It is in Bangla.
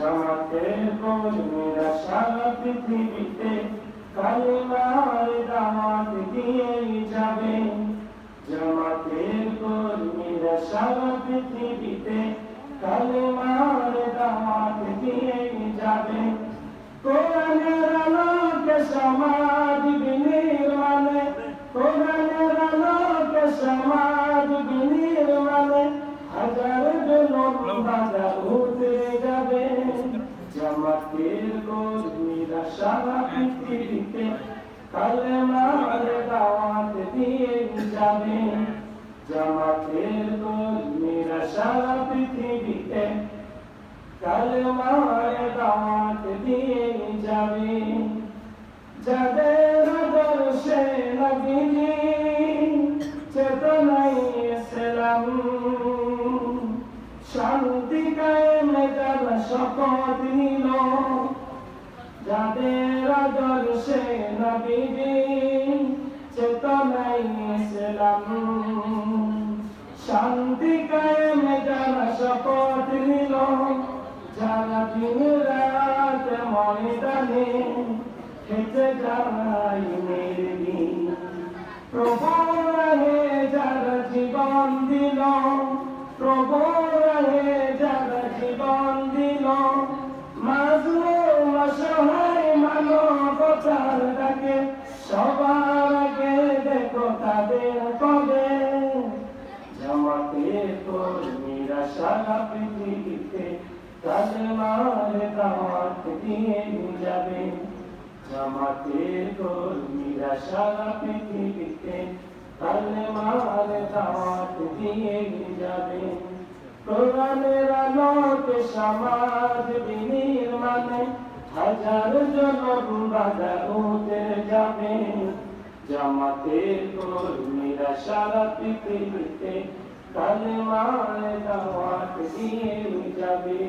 জামাতের কর্মীরা সারা পৃথিবীতে কালিমার কর্মীরা সারা পৃথিবীতে কালেমার দাওয়াত দিয়ে যাবে। জামাতের কর্মীরা সারা পৃথিবীতে কালেমার দাওয়াত দিয়ে যাবে। যাদের শপথ নিল। যাদের আদর্শে নবীজি চেতনাই ইসলাম। শান্তি কায়েমে যার শপথ নিল, যারা দিন রাত ময়দানে খেতে যায় মেরদিন প্রভু রাহে যারা জীবন দিল প্রভু সবার আগে দেখো তাদের কবে? জামাতের কর্মীরা সারা পৃথিবীতে কালেমার দাওয়াত দিয়ে যাবে। জামাতের কর্মীরা সারা পৃথিবীতে কালেমার দাওয়াত দিয়ে যাবে। কোরআনের আলোকে সমাজ হাজার জনম বাধা উঠে যাবে। জামাতের কর্মীরা সারা পৃথিবীতে কালেমার দাওয়াত দিয়ে যাবে।